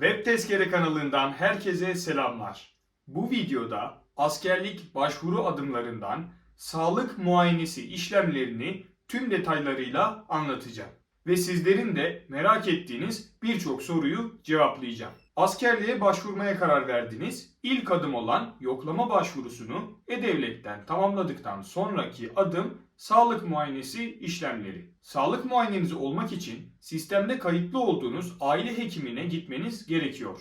Web Tezkere kanalından herkese selamlar. Bu videoda askerlik başvuru adımlarından sağlık muayenesi işlemlerini tüm detaylarıyla anlatacağım. Ve sizlerin de merak ettiğiniz birçok soruyu cevaplayacağım. Askerliğe başvurmaya karar verdiniz. İlk adım olan yoklama başvurusunu E-Devlet'ten tamamladıktan sonraki adım sağlık muayenesi işlemleri. Sağlık muayeneniz olmak için sistemde kayıtlı olduğunuz aile hekimine gitmeniz gerekiyor.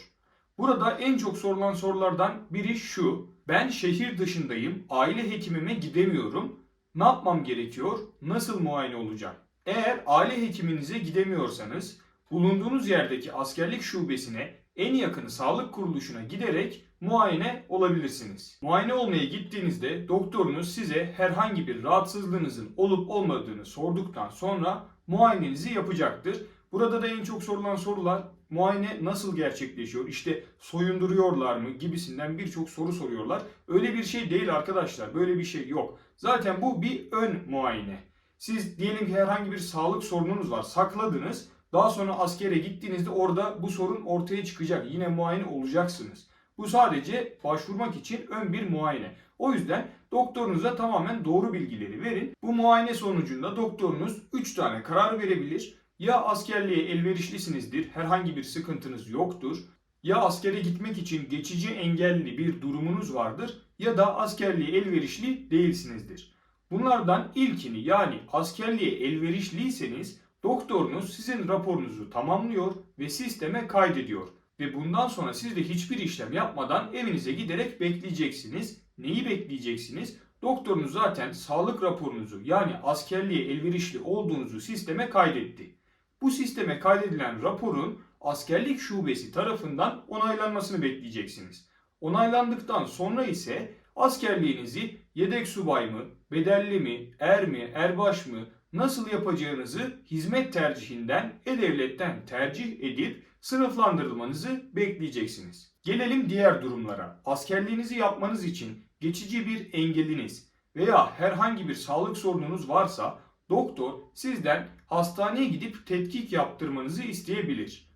Burada en çok sorulan sorulardan biri şu. Ben şehir dışındayım, aile hekimime gidemiyorum. Ne yapmam gerekiyor? Nasıl muayene olacağım? Eğer aile hekiminize gidemiyorsanız bulunduğunuz yerdeki askerlik şubesine en yakın sağlık kuruluşuna giderek muayene olabilirsiniz. Muayene olmaya gittiğinizde doktorunuz size herhangi bir rahatsızlığınızın olup olmadığını sorduktan sonra muayenenizi yapacaktır. Burada da en çok sorulan sorular muayene nasıl gerçekleşiyor? İşte soyunduruyorlar mı gibisinden birçok soru soruyorlar. Öyle bir şey değil arkadaşlar. Böyle bir şey yok. Zaten bu bir ön muayene. Siz diyelim ki herhangi bir sağlık sorununuz var. Sakladınız. Daha sonra askere gittiğinizde orada bu sorun ortaya çıkacak. Yine muayene olacaksınız. Bu sadece başvurmak için ön bir muayene. O yüzden doktorunuza tamamen doğru bilgileri verin. Bu muayene sonucunda doktorunuz 3 tane karar verebilir. Ya askerliğe elverişlisinizdir, herhangi bir sıkıntınız yoktur. Ya askere gitmek için geçici engelli bir durumunuz vardır ya da askerliğe elverişli değilsinizdir. Bunlardan ilkini yani askerliğe elverişliyseniz doktorunuz sizin raporunuzu tamamlıyor ve sisteme kaydediyor. Ve bundan sonra siz de hiçbir işlem yapmadan evinize giderek bekleyeceksiniz. Neyi bekleyeceksiniz? Doktorunuz zaten sağlık raporunuzu yani askerliğe elverişli olduğunuzu sisteme kaydetti. Bu sisteme kaydedilen raporun askerlik şubesi tarafından onaylanmasını bekleyeceksiniz. Onaylandıktan sonra ise askerliğinizi yedek subay mı, bedelli mi, er mi, erbaş mı nasıl yapacağınızı hizmet tercihinden e-devletten tercih edip sınıflandırılmanızı bekleyeceksiniz. Gelelim diğer durumlara. Askerliğinizi yapmanız için geçici bir engeliniz veya herhangi bir sağlık sorununuz varsa doktor sizden hastaneye gidip tetkik yaptırmanızı isteyebilir.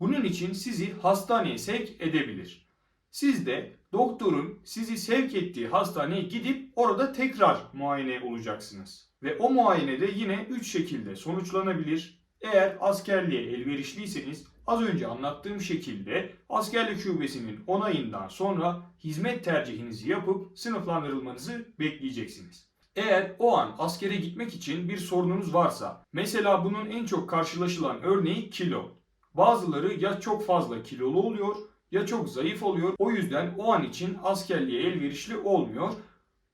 Bunun için sizi hastaneye sevk edebilir. Siz de doktorun sizi sevk ettiği hastaneye gidip orada tekrar muayene olacaksınız. Ve o muayenede yine 3 şekilde sonuçlanabilir. Eğer askerliğe elverişliyseniz az önce anlattığım şekilde askerlik şubesinin onayından sonra hizmet tercihinizi yapıp sınıflandırılmanızı bekleyeceksiniz. Eğer o an askere gitmek için bir sorununuz varsa, mesela bunun en çok karşılaşılan örneği kilo. Bazıları ya çok fazla kilolu oluyor ya çok zayıf oluyor. O yüzden o an için askerliğe elverişli olmuyor.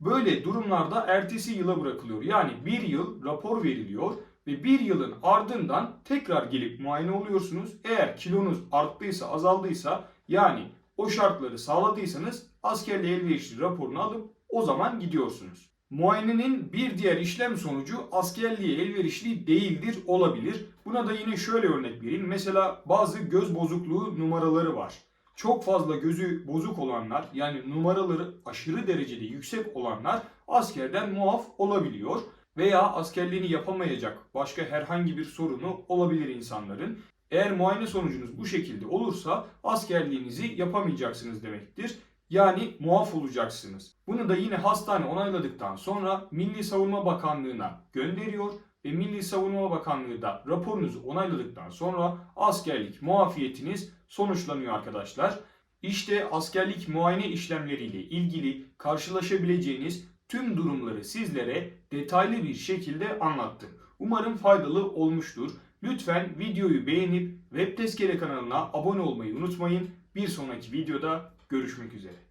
Böyle durumlarda ertesi yıla bırakılıyor. Yani bir yıl rapor veriliyor ve bir yılın ardından tekrar gelip muayene oluyorsunuz. Eğer kilonuz arttıysa, azaldıysa yani o şartları sağladıysanız askerliğe elverişli raporunu alıp o zaman gidiyorsunuz. Muayenenin bir diğer işlem sonucu askerliğe elverişli değildir olabilir. Buna da yine şöyle örnek vereyim. Mesela bazı göz bozukluğu numaraları var. Çok fazla gözü bozuk olanlar yani numaraları aşırı derecede yüksek olanlar askerden muaf olabiliyor. Veya askerliğini yapamayacak başka herhangi bir sorunu olabilir insanların. Eğer muayene sonucunuz bu şekilde olursa askerliğinizi yapamayacaksınız demektir. Yani muaf olacaksınız. Bunu da yine hastane onayladıktan sonra Milli Savunma Bakanlığı'na gönderiyor ve Milli Savunma Bakanlığı da raporunuzu onayladıktan sonra askerlik muafiyetiniz sonuçlanıyor arkadaşlar. İşte askerlik muayene işlemleriyle ilgili karşılaşabileceğiniz tüm durumları sizlere detaylı bir şekilde anlattım. Umarım faydalı olmuştur. Lütfen videoyu beğenip Web Tezkere kanalına abone olmayı unutmayın. Bir sonraki videoda görüşmek üzere.